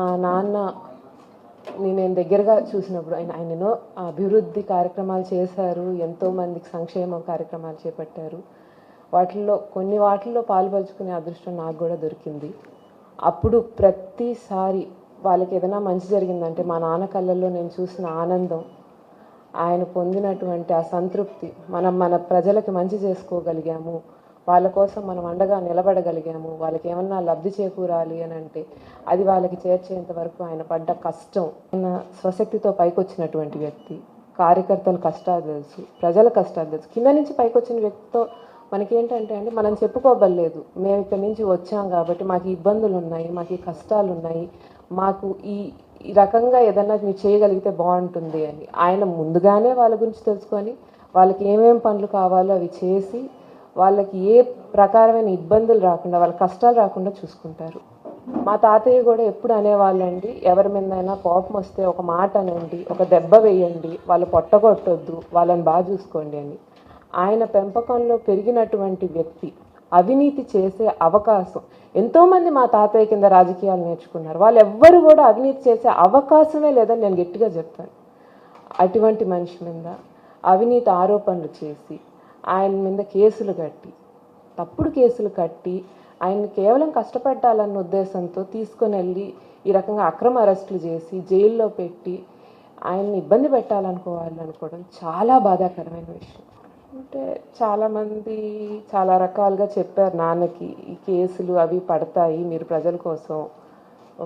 మా నాన్న నేను దగ్గరగా చూసినప్పుడు ఆయన ఆయన ఎన్నో అభివృద్ధి కార్యక్రమాలు చేశారు ఎంతోమందికి సంక్షేమ కార్యక్రమాలు చేపట్టారు. వాటిల్లో కొన్ని వాటిల్లో పాల్పంచుకునే అదృష్టం నాకు కూడా దొరికింది. అప్పుడు ప్రతిసారి వాళ్ళకి ఏదైనా మంచి జరిగిందంటే మా నాన్న కళ్ళల్లో నేను చూసిన ఆనందం ఆయన పొందినటువంటి ఆ సంతృప్తి మనం మన ప్రజలకి మంచి చేసుకోగలిగాము వాళ్ళ కోసం మనం అండగా నిలబడగలిగాము వాళ్ళకి ఏమన్నా లబ్ధి చేకూరాలి అని అంటే అది వాళ్ళకి చేర్చేంత వరకు ఆయన పడ్డ కష్టం ఆయన స్వశక్తితో పైకొచ్చినటువంటి వ్యక్తి. కార్యకర్తల కష్టాలు తెలుసు ప్రజల కష్టాలు తెలుసు. కింద నుంచి పైకొచ్చిన వ్యక్తితో మనకేంటంటే అండి మనం చెప్పుకోబడలేదు. మేము ఇక్కడి నుంచి వచ్చాం కాబట్టి మాకు ఇబ్బందులు ఉన్నాయి మాకు కష్టాలు ఉన్నాయి మాకు ఈ ఈ రకంగా ఏదన్నా మీరు చేయగలిగితే బాగుంటుంది అని. ఆయన ముందుగానే వాళ్ళ గురించి తెలుసుకొని వాళ్ళకి ఏమేమి పనులు కావాలో అవి చేసి వాళ్ళకి ఏ ప్రకారమైన ఇబ్బందులు రాకుండా వాళ్ళ కష్టాలు రాకుండా చూసుకుంటారు. మా తాతయ్య కూడా ఎప్పుడు అనేవాళ్ళండి ఎవరి మీదైనా కోపం వస్తే ఒక మాట అనండి ఒక దెబ్బ వేయండి వాళ్ళు పొట్టగొట్టొద్దు వాళ్ళని బాగా చూసుకోండి అని. ఆయన పెంపకంలో పెరిగినటువంటి వ్యక్తి అవినీతి చేసే అవకాశం. ఎంతోమంది మా తాతయ్య కింద రాజకీయాలు నేర్చుకున్నారు. వాళ్ళు ఎవ్వరు కూడా అవినీతి చేసే అవకాశమే లేదని నేను గట్టిగా చెప్తాను. అటువంటి మనిషి మీద అవినీతి ఆరోపణలు చేసి ఆయన మీద కేసులు కట్టి తప్పుడు కేసులు కట్టి ఆయన్ని కేవలం కష్టపెట్టాలన్న ఉద్దేశంతో తీసుకొని వెళ్ళి ఈ రకంగా అక్రమ అరెస్టులు చేసి జైల్లో పెట్టి ఆయన్ని ఇబ్బంది పెట్టాలనుకోవాలి అనుకోవడం చాలా బాధాకరమైన విషయం. అంటే చాలామంది చాలా రకాలుగా చెప్పారు నాన్నకి ఈ కేసులు అవి పడతాయి మీరు ప్రజల కోసం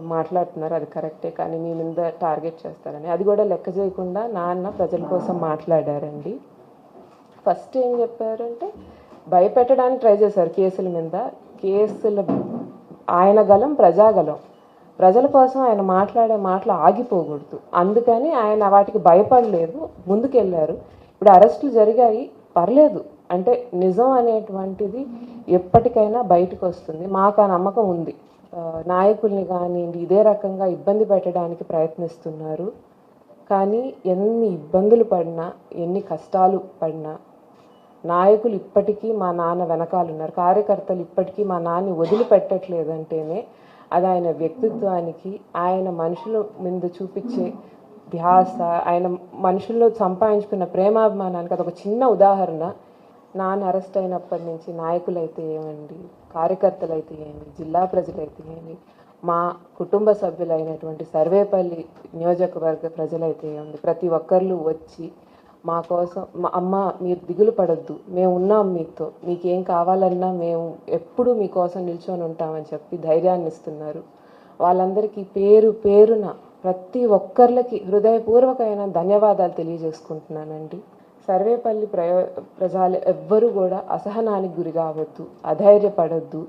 మాట్లాడుతున్నారు అది కరెక్టే కానీ మీ మీద టార్గెట్ చేస్తారని. అది కూడా లెక్క చేయకుండా నాన్న ప్రజల కోసం మాట్లాడారండి. ఫస్ట్ ఏం చెప్పారంటే భయపెట్టడానికి ట్రై చేశారు కేసుల మీద. కేసుల ఆయన గలం ప్రజాగలం ప్రజల కోసం ఆయన మాట్లాడే మాటలు ఆగిపోకూడదు. అందుకని ఆయన వాటికి భయపడలేదు. ముందుకెళ్ళారు ఇప్పుడు అరెస్టులు జరిగాయి. పర్లేదు. అంటే నిజం అనేటువంటిది ఎప్పటికైనా బయటకు వస్తుంది మాకు ఆ నమ్మకం ఉంది. నాయకుల్ని కానివ్వండి ఇదే రకంగా ఇబ్బంది పెట్టడానికి ప్రయత్నిస్తున్నారు. కానీ ఎన్ని ఇబ్బందులు పడినా ఎన్ని కష్టాలు పడినా నాయకులు ఇప్పటికీ మా నాన్న వెనకాల ఉన్నారు. కార్యకర్తలు ఇప్పటికీ మా నాన్ని వదిలిపెట్టట్లేదంటేనే అది ఆయన వ్యక్తిత్వానికి ఆయన మనుషుల మీద చూపించే ధ్యాస ఆయన మనుషుల్లో సంపాదించుకున్న ప్రేమాభిమానానికి అదొక చిన్న ఉదాహరణ. నాన్న అరెస్ట్ అయినప్పటి నుంచి నాయకులైతే ఏమండి? కార్యకర్తలైతే ఏమి? జిల్లా ప్రజలైతే ఏమి? మా కుటుంబ సభ్యులైనటువంటి సర్వేపల్లి నియోజకవర్గ ప్రజలైతే ఏమి ప్రతి ఒక్కళ్ళు వచ్చి మా కోసం మా అమ్మ మీరు దిగులు పడద్దు. మేము ఉన్నాం మీతో. మీకేం కావాలన్నా మేము ఎప్పుడూ మీకోసం నిల్చొని ఉంటామని చెప్పి ధైర్యాన్ని ఇస్తున్నారు. వాళ్ళందరికీ పేరు పేరున ప్రతి ఒక్కరికి హృదయపూర్వకమైన ధన్యవాదాలు తెలియజేసుకుంటున్నానండి. సర్వేపల్లి ప్రయో ప్రజలు ఎవ్వరూ కూడా అసహనానికి గురి కావద్దు అధైర్యపడద్దు.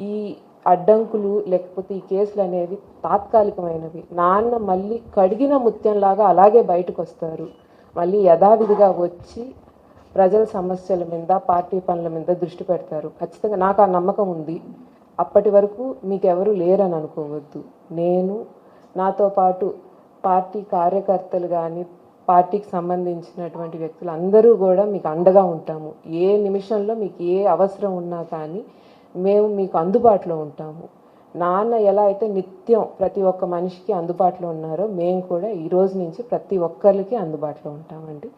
ఈ అడ్డంకులు లేకపోతే ఈ కేసులు అనేవి తాత్కాలికమైనవి. నాన్న మళ్ళీ కడిగిన ముత్యంలాగా అలాగే బయటకు వస్తారు మళ్ళీ యథావిధిగా వచ్చి ప్రజల సమస్యల మీద పార్టీ పనుల మీద దృష్టి పెడతారు. ఖచ్చితంగా నాకు ఆ నమ్మకం ఉంది. అప్పటి వరకు మీకెవరు లేరని అనుకోవద్దు. నేను నాతో పాటు పార్టీ కార్యకర్తలు కానీ పార్టీకి సంబంధించినటువంటి వ్యక్తులు అందరూ కూడా మీకు అండగా ఉంటాము. ఏ నిమిషంలో మీకు ఏ అవసరం ఉన్నా కానీ మేము మీకు అందుబాటులో ఉంటాము. నాన్న ఎలా అయితే నిత్యం ప్రతి ఒక్క మనిషికి అందుబాటులో ఉన్నారో మేము కూడా ఈ రోజు నుంచి ప్రతి ఒక్కరికి అందుబాటులో ఉంటామండి.